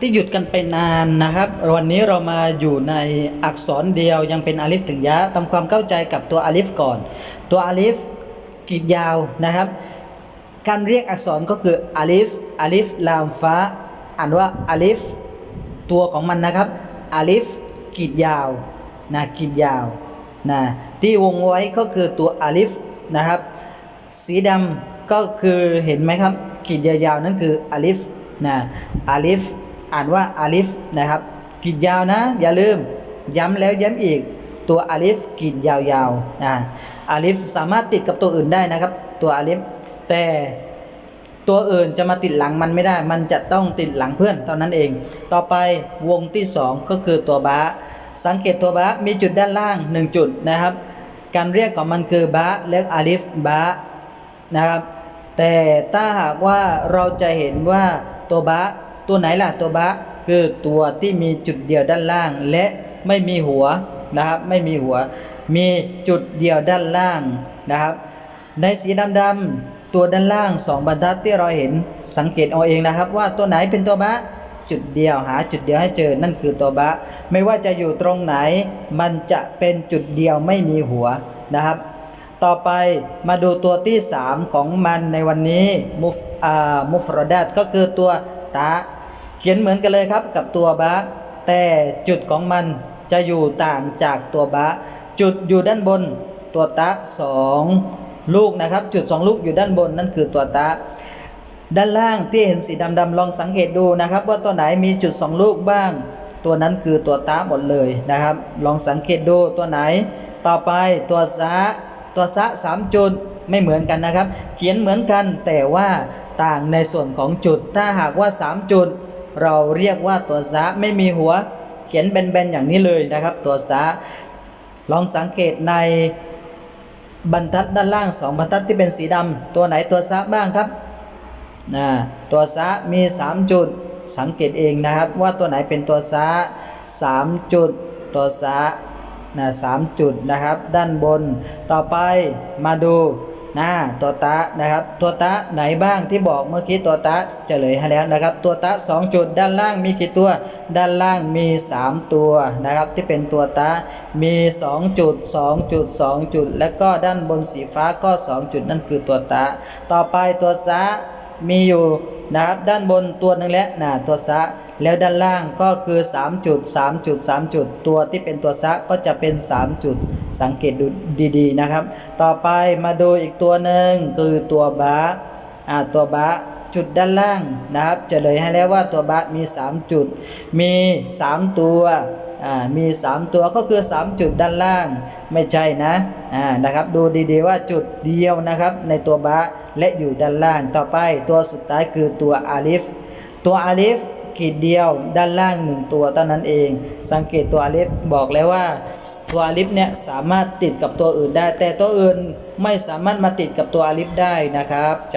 ที่หยุดกันไปนานนะครับ วันนี้เรามาอยู่ในอักษรเดียวยังเป็นอาลิฟถึงยะทำความเข้าใจกับตัวอาลิฟก่อน ตัวอาลิฟกรีดยาวนะครับ การเรียกอักษรก็คืออาลิฟอาลิฟลามฟ้า อ่านว่าอาลิฟตัวของมันนะครับอาลิฟกรีดยาวนะกรีดยาวนะที่วงไว้ก็คือตัวอาลิฟนะครับ สีดำก็คือเห็นไหมครับกรีดยาวๆนั่นคืออาลิฟนะอาลิฟ อ่านว่าอาลิฟนะครับกรีดยาวนะ อย่าลืมย้ำแล้วย้ำอีกตัวอาลิฟกรีดยาวๆนะอาลิฟสามารถติดกับตัวอื่นได้นะครับ ตัวอาลิฟแต่ตัวอื่นจะมาติดหลังมันไม่ได้ มันจะต้องติดหลังเพื่อนเท่านั้นเอง ต่อไปวงที่ 2 ก็คือตัวบาสังเกตตัวบามีจุดด้านล่าง 1 จุดนะครับ การเรียกของมันคือบาเรียกอาลิฟบานะครับ แต่ถ้าหากว่าเราจะเห็นว่าตัวบะ ตัวไหนล่ะตัวบะคือตัวที่มีจุดเดียวด้านล่าง และไม่มีหัวนะครับ ไม่มีหัว มีจุดเดียวด้านล่างนะครับ ในสีดำๆตัวด้านล่างสองบรรทัดที่เราเห็นสังเกตเอาเองนะครับ ว่าตัวไหนเป็นตัวบะจุดเดียวหาจุดเดียวให้เจอนั่นคือตัวบะ ไม่ว่าจะอยู่ตรงไหน มันจะเป็นจุดเดียวไม่มีหัวนะครับ ต่อไปมาดูตัวที่ 3 ของมันในวันนี้มุฟอ่ามุฟรดัตก็คือตัวตา เขียนเหมือนกันเลยครับกับตัวบะแต่จุดของมันจะอยู่ต่างจากตัวบะจุดอยู่ด้านบนตัวตะสองลูกนะครับ จุด2ลูกอยู่ด้านบนนั่นคือตัวตะ ด้านล่างที่เห็นสีดำๆลองสังเกตดูนะครับ ว่าตัวไหนมีจุด2ลูกบ้าง ตัวนั้นคือตัวตาหมดเลยนะครับ ลองสังเกตดูตัวไหน ต่อไปตัวซะตัวซะสามจุดไม่เหมือนกันนะครับ เขียนเหมือนกันแต่ว่าต่างในส่วนของจุดถ้าหากว่า 3 จุด เราเรียกว่าตัวซะไม่มีหัวเขียนแบนๆอย่างนี้เลยนะครับ ตัวซะลองสังเกตในบรรทัดด้านล่างสองบรรทัดที่เป็นสีดำตัวไหนตัวซะบ้างครับนะตัวซะมี 3 จุดสังเกตเองนะครับ ว่าตัวไหนเป็นตัวซะ3จุดตัวซะนะสามจุดนะครับ ด้านบนต่อไปมาดู หน้าตัวตะนะครับ ตัวตะไหนบ้างที่บอกเมื่อกี้ตัวตะเฉลยให้แล้วนะครับ ตัวตะ 2 จุดด้านล่างมีกี่ตัว ด้านล่างมี 3 ตัวนะครับ ที่เป็นตัวตะมี 2 จุด 2 จุด 2 จุด และก็ด้านบนสีฟ้าก็ 2 จุดนั่นคือตัวตะ ต่อไปตัวซะมีอยู่นะครับด้านบนตัวหนึงและนะตัวซะ แล้วด้านล่างก็คือ 3 จุด 3 จุด 3 จุด ตัวที่เป็นตัวซะก็จะเป็น 3 จุด สังเกตดูดีๆนะครับ ต่อไปมาดูอีกตัวหนึ่งคือตัวบาอ่าตัวบาจุดด้านล่างนะครับ จะเลยให้แล้วว่าตัวบามี 3 จุด มี 3 ตัวอ่ามี 3 ตัวก็คือ 3 จุดด้านล่างไม่ใช่นะอ่านะครับดูดีๆว่าจุดเดียวนะครับในตัวบาและอยู่ด้านล่างต่อไปตัวสุดท้ายคือตัวอาลิฟตัวอาลิฟ ขีดเดียวด้านล่างหนึ่งตัวเท่านั้นเอง สังเกตตัวอลิฟบอกแล้วว่าตัวอลิฟเนี่ยสามารถติดกับตัวอื่นได้ แต่ตัวอื่นไม่สามารถมาติดกับตัวอลิฟได้นะครับจ